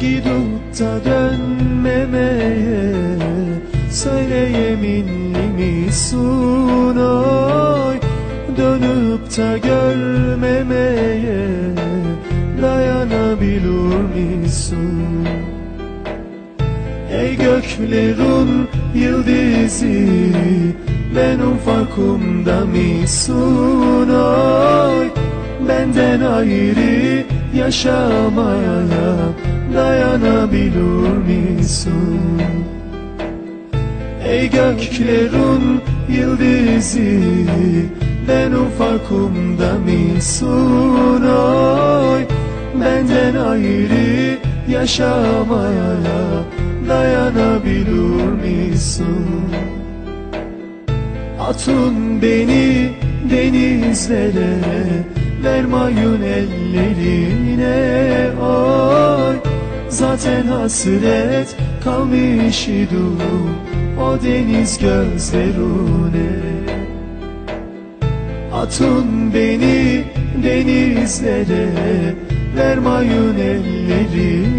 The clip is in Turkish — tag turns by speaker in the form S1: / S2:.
S1: da dönmemeye Söyle yeminli misin oy? Dönüp da görmemeye Dayanabilir misin Ey göklerin yıldızı Ben ufakumda misin oy? Benden ayrı yaşamaya Dayanabilir misin? Ey göklerin yıldızı Ben ufakumda misin? Oy Benden ayrı yaşamaya Dayanabilir misin? Atın beni denizlere Vermayın ellerine Zaten hasret kalmış idim O deniz gözlerine Atın beni denizlere Vermayın ellerine